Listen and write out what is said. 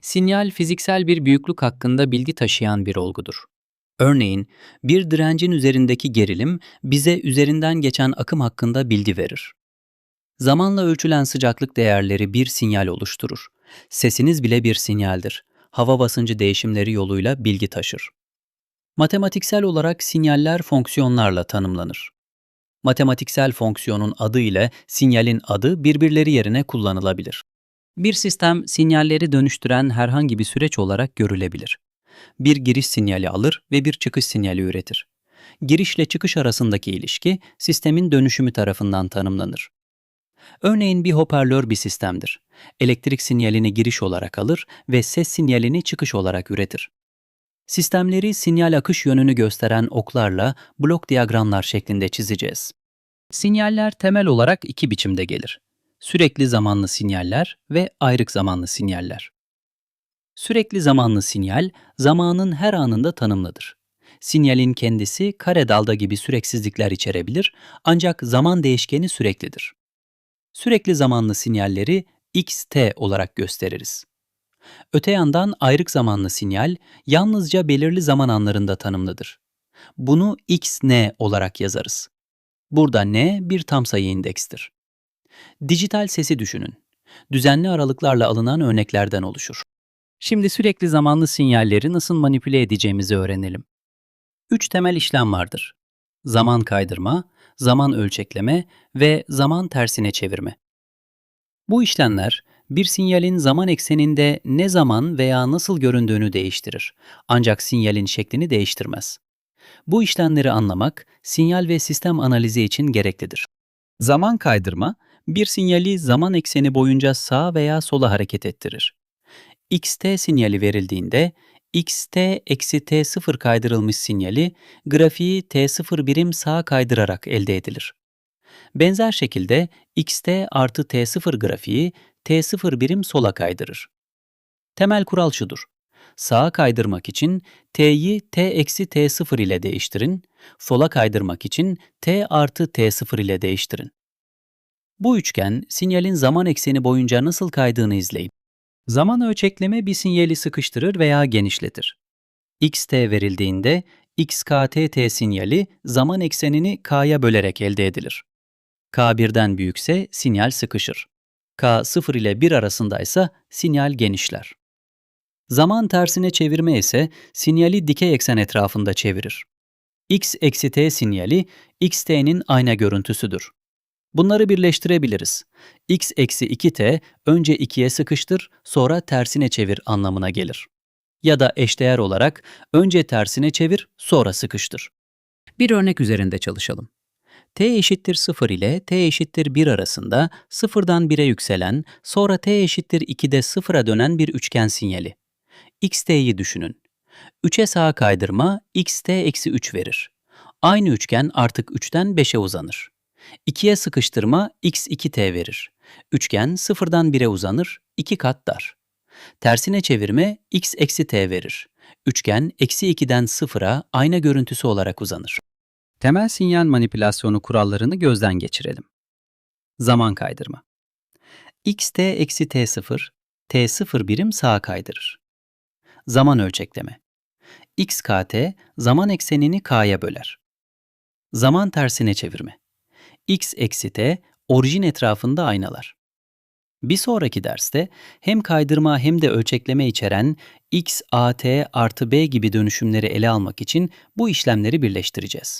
Sinyal fiziksel bir büyüklük hakkında bilgi taşıyan bir olgudur. Örneğin, bir direncin üzerindeki gerilim bize üzerinden geçen akım hakkında bilgi verir. Zamanla ölçülen sıcaklık değerleri bir sinyal oluşturur. Sesiniz bile bir sinyaldir. Hava basıncı değişimleri yoluyla bilgi taşır. Matematiksel olarak sinyaller fonksiyonlarla tanımlanır. Matematiksel fonksiyonun adı ile sinyalin adı birbirleri yerine kullanılabilir. Bir sistem sinyalleri dönüştüren herhangi bir süreç olarak görülebilir. Bir giriş sinyali alır ve bir çıkış sinyali üretir. Girişle çıkış arasındaki ilişki sistemin dönüşümü tarafından tanımlanır. Örneğin bir hoparlör bir sistemdir. Elektrik sinyalini giriş olarak alır ve ses sinyalini çıkış olarak üretir. Sistemleri sinyal akış yönünü gösteren oklarla blok diyagramlar şeklinde çizeceğiz. Sinyaller temel olarak iki biçimde gelir. Sürekli zamanlı sinyaller ve ayrık zamanlı sinyaller. Sürekli zamanlı sinyal, zamanın her anında tanımlıdır. Sinyalin kendisi kare dalda gibi süreksizlikler içerebilir ancak zaman değişkeni süreklidir. Sürekli zamanlı sinyalleri xt olarak gösteririz. Öte yandan ayrık zamanlı sinyal yalnızca belirli zaman anlarında tanımlıdır. Bunu xn olarak yazarız. Burada n bir tam sayı indekstir. Dijital sesi düşünün. Düzenli aralıklarla alınan örneklerden oluşur. Şimdi sürekli zamanlı sinyalleri nasıl manipüle edeceğimizi öğrenelim. Üç temel işlem vardır. Zaman kaydırma, zaman ölçekleme ve zaman tersine çevirme. Bu işlemler bir sinyalin zaman ekseninde ne zaman veya nasıl göründüğünü değiştirir. Ancak sinyalin şeklini değiştirmez. Bu işlemleri anlamak sinyal ve sistem analizi için gereklidir. Zaman kaydırma, bir sinyali zaman ekseni boyunca sağa veya sola hareket ettirir. xt sinyali verildiğinde xt eksi t0 kaydırılmış sinyali grafiği t0 birim sağa kaydırarak elde edilir. Benzer şekilde xt artı t0 grafiği t0 birim sola kaydırır. Temel kural şudur. Sağa kaydırmak için t'yi t eksi t0 ile değiştirin, sola kaydırmak için t artı t0 ile değiştirin. Bu üçgen sinyalin zaman ekseni boyunca nasıl kaydığını izleyin. Zaman ölçekleme bir sinyali sıkıştırır veya genişletir. xt verildiğinde xkt sinyali zaman eksenini k'ya bölerek elde edilir. k birden büyükse sinyal sıkışır. k 0 ile 1 arasındaysa sinyal genişler. Zaman tersine çevirme ise sinyali dikey eksen etrafında çevirir. x eksi t sinyali xt'nin ayna görüntüsüdür. Bunları birleştirebiliriz. x eksi 2t önce 2'ye sıkıştır, sonra tersine çevir anlamına gelir. Ya da eşdeğer olarak önce tersine çevir, sonra sıkıştır. Bir örnek üzerinde çalışalım. t eşittir 0 ile t eşittir 1 arasında 0'dan 1'e yükselen, sonra t eşittir 2'de 0'a dönen bir üçgen sinyali. xt'yi düşünün. 3'e sağa kaydırma xt eksi 3 verir. Aynı üçgen artık 3'ten 5'e uzanır. 2'ye sıkıştırma x2t verir. Üçgen 0'dan 1'e uzanır, 2 kat dar. Tersine çevirme x t verir. Üçgen eksi 2'den 0'a ayna görüntüsü olarak uzanır. Temel sinyal manipülasyonu kurallarını gözden geçirelim. Zaman kaydırma. xt eksi t0, t0 birim sağa kaydırır. Zaman ölçekleme. xkt zaman eksenini k'ya böler. Zaman tersine çevirme x eksi t orijin etrafında aynalar. Bir sonraki derste hem kaydırma hem de ölçekleme içeren x, a, artı b gibi dönüşümleri ele almak için bu işlemleri birleştireceğiz.